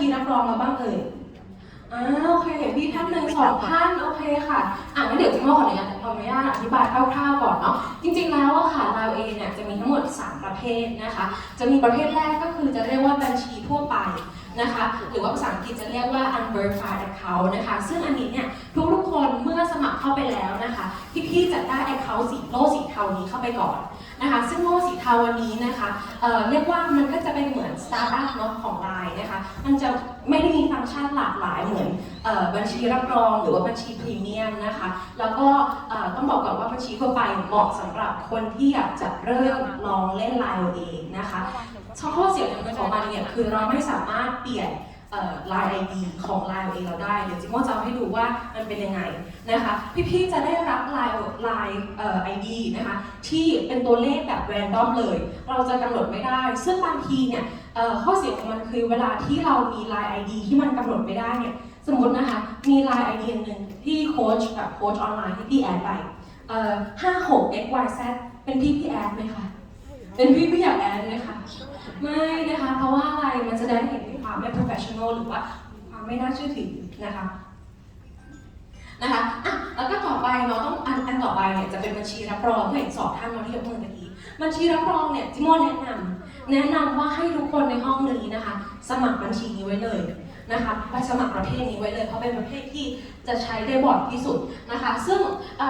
คีรับรองมาบ้างเอ่ยอ่าโอเคเห็นพี่ท่านหนึ่งสองท่านโอเคค่ะอะงั้นเดี๋ยวจิมโม่ขออนุญาตขออนุญาตอธิบายคร่าวๆก่อนเนาะจริงๆแล้วอะค่ะเราเองเนี่ยจะมีทั้งหมด 3 ประเภทนะคะ จะมีประเภทแรกก็คือจะเรียกว่าบัญชีทั่วไปนะคะ หรือว่าภาษาอังกฤษจะเรียกว่า unverified account นะคะ ซึ่งอันนี้เนี่ยทุกๆคนาไปแล้วนะคะพี่ๆจะได้ account สีโล่สีเทานี้เข้าไปก่อนนะคะ ซึ่งโล่สีเทาวันนี้นะคะเเรียกว่ามันก็จะเป็นเหมือนสตาร์ทอัพเนาะของไลน์นะคะ มันจะไม่ได้มีฟังก์ชันหลากหลายเหมือนอบัญชีรับรองหรือว่าบัญชีพรีเมียมนะคะ แล้วก็ต้องบอกก่อนว่าบัญชีทั่วไปเหมาะสำหรับคนที่อยากจะเริ่มลองเล่นไลน์เองนะคะข้อเสียหนึ่งของมันเนี่ยคือเราไม่สามารถเปลี่ยน ลน์ไอดีของไลน์เอาเองเราได้เดี๋ยวจิโม่จะเอาให้ดูว่ามันเป็นยังไงนะคะพี่ๆจะได้รับลน์ไลน์ไอดีนะคะที่เป็นตัวเลขแบบแรนดอมเลย เราจะกำหนดไม่ได้ ซึ่งบางทีเนี่ยข้อเสียของมันคือเวลาที่เรามีลน์ไอดีที่มันกำหนดไม่ได้เนี่ยสมมตินะคะมีลน์ไอเดียหนึ่งที่โค้ชกับโค้ชออนไลน์ที่พี่แอดไปเอ่อห้าหก x y z เป็นพี่พี่แอดไหมคะ เป็นพี่พี่อยากแอดไหมคะไม่นะคะเพราะว่าอะไรมันจะได้เห็นถึงความไม่ professional หรือว่าความไม่น่าเชื่อถือนะคะนะคะอะแล้วก็ต่อไปเนาะต้องอันอันต่อไปเนี่ยจะเป็นบัญชีรับรองเพื่อเห็นสองท่านเนาที่ยกมือตะกี้บัญชีรับรองเนี่ยจิโมแนะนำแนะนำว่าให้ทุกคนในห้องนี้นะคะ สมัครบัญชีนี้ไว้เลย นะคะไปสมัครประเภทนี้ไว้เลยเพราะเป็นประเภทที่จะใช้ได้บ่อยที่สุดนะคะ ซึ่ง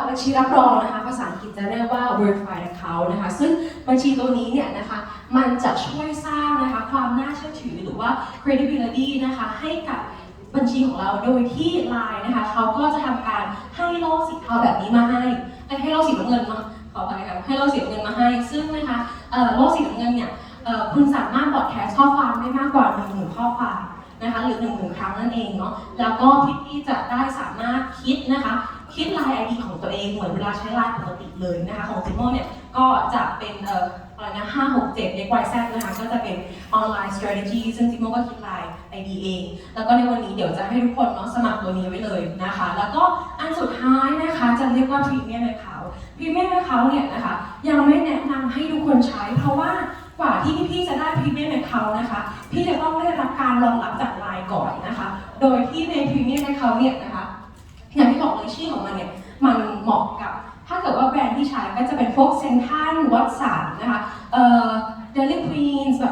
บัญชีรับรองนะคะภาษาอังกฤษจะเรียกว่า verified account นะคะ ซึ่งบัญชีตัวนี้เนี่ยนะคะมันจะช่วยสร้างนะคะความน่าเชื่อถือหรือว่า credibility นะคะให้กับบัญชีของเราโดยที่ Line นะคะเขาก็จะทำการให้โล่สีเทาแบบนี้มาให้ให้โล่สีน้ำเงินมาขออภัยค่ะให้โล่สีน้ำเงินมาให้ ซึ่งนะคะโล่สีน้ำเงินเนี่ยคุณสามารถบอดแคสข้อความได้มากกว่า1 0,000ข้อความ นะคะหรือ1 0,000ครั้งนั่นเองเนาะแล้วก็พี่ๆจะได้สามารถคิดนะคะคิดลน์ไอดีของตัวเองเหมือนเวลาใช้ไลน์ปกติเลยนะคะของจิโมเนี่ยก็จะเป็นเอ่ออะไรนะ5 6 7 x y z นะคะก็จะเป็น online strategy ซึ่งจิโมก็คิดไลน์ ID เอง แล้วก็ในวันนี้เดี๋ยวจะให้ทุกคนเนาะสมัครตัวนี้ไว้เลยนะคะ แล้วก็อันสุดท้ายนะคะจะเรียกว่า Premium Account Premium Account เนี่ยนะคะยังไม่แนะนำให้ทุกคนใช้เพราะว่ากว่าที่พี่ๆจะได้พรี Premium Account นะคะพี่จะต้องได้รับการรองรับจากไลน์ก่อนนะคะ โดยที่ใน Premium Account เนี่ยนะคะ อย่างที่บอกเลยชื่อของมันเนี่ยมันเหมาะกับถ้าเกิดว่าแบรนด์ที่ใช้ก็จะเป็นพวกเซนทันวัตสันนะคะเอ่อเดลิควีน